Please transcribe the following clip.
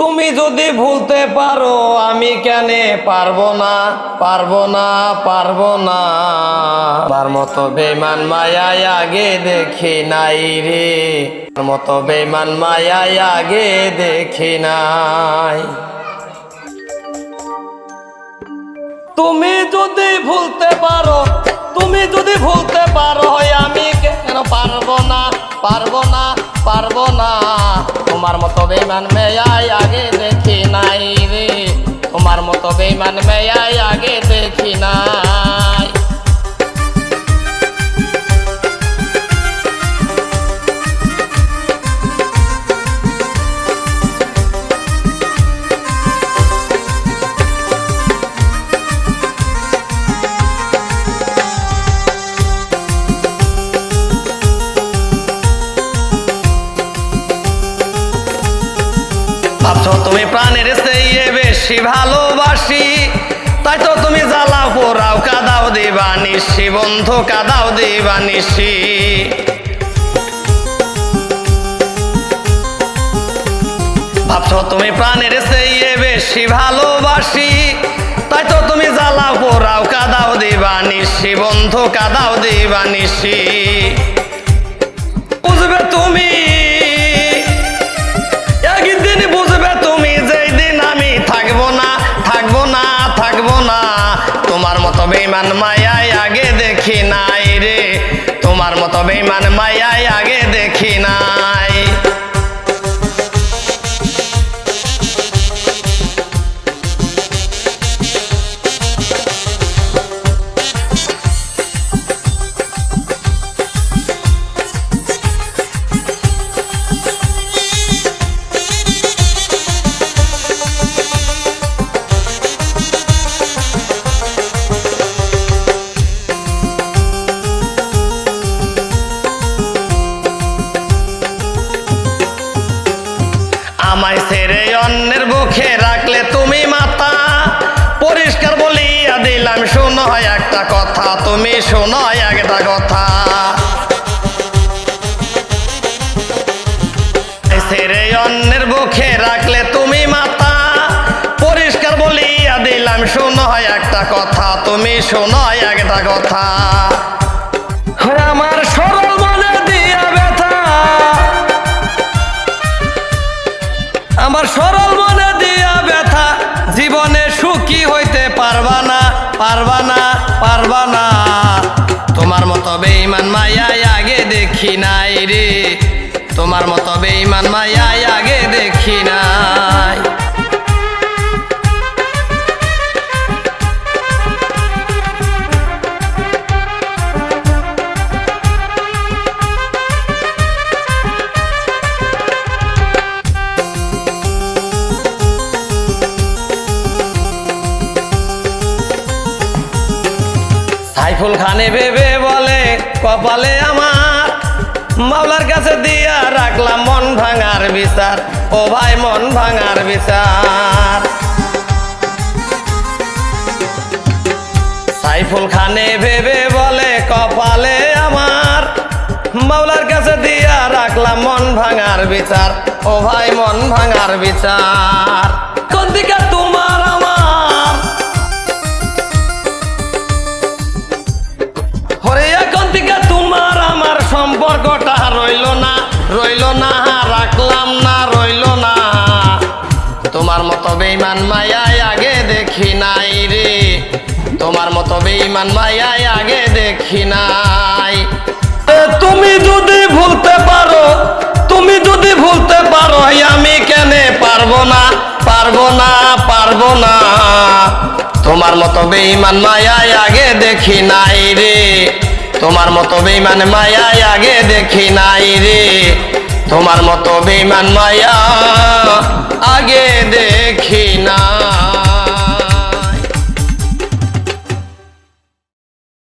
তুমি যদি ভুলতে পারো, আমি কেন পারব না? পারব না পারব না। আমার মতো বেমান মায়ায় আগে দেখি নাই রে। আমার মতো বেমান মায়ায় আগে দেখি নাই। তুমি যদি ভুলতে পারো, তুমি যদি ভুলতে পারো, আমি কেন পারব না? পারব না পারব না। তোমার মতো বেমান মেয়াই আগে দেখি নাই রে। তোমার মতো বেমান মেয়াই আগে দেখি প্রাণের চেয়ে বেশি ভালোবাসি। তাই তো তুমি জ্বালা পোড়াও, কাদাও দিবা নিশি বন্ধু, কাদাও দিবা নিশি ভাবছ তুমি প্রাণের চেয়ে বেশি ভালোবাসি। তাই তো তুমি জ্বালা পোড়াও, কাদাও দিবা নিশি বন্ধু, কাদাও দিবা মতো বেইমান মায়ায় আগে দেখি নাই রে। তোমার মতো বেইমান মায়ায় আগে দেখি নাই। আমায় ছেড়ে অন্যের বুকে রাখলে তুমি মাথা পরিষ্কার বলিয়া দিলাম, শোনো একটা কথা, তুমি শোনো একটা কথা। ছেড়ে অন্যের বুকে রাখলে তুমি মাথা পরিষ্কার বলিয়া দিলাম, শোনো একটা কথা, তুমি শোনো একটা কথা। আমার আমার সরল মনে দিয়া ব্যথা। জীবনে সুখী হইতে পারবা না পারবা না পারবা না। তোমার মতো বেঈমান মায়ায় আগে দেখি নাই রে। তোমার মতো বেঈমান মায়ায় আগে দেখি নাই। সাইফুল খানে ভেবে বলে, কপালে আমার মাওলার কাছে দিয়া রাখলাম মন ভাঙার বিচার। ও ভাই, মন ভাঙার বিচার। সাইফুল খানে ভেবে বলে, কপালে আমার মাওলার কাছে দিয়া রাখলাম মন ভাঙার বিচার। ও ভাই, মন ভাঙার বিচার। কোন দিকে বেইমান মায়ায় আগে দেখি নাই রে। তোমার মতো বেইমান মায়ায় আগে দেখি নাই। তুমি যদি ভুলতে পারো, তুমি যদি ভুলতে পারো, আমি কেনে পারব না? পারব না পারব না। তোমার মতো বেইমান মায়ায় আগে দেখি নাই রে। তোমার মতো বেইমান মায়ায় আগে দেখি নাই রে। তোমার মতো বেইমান মায়া আগে দেখি না।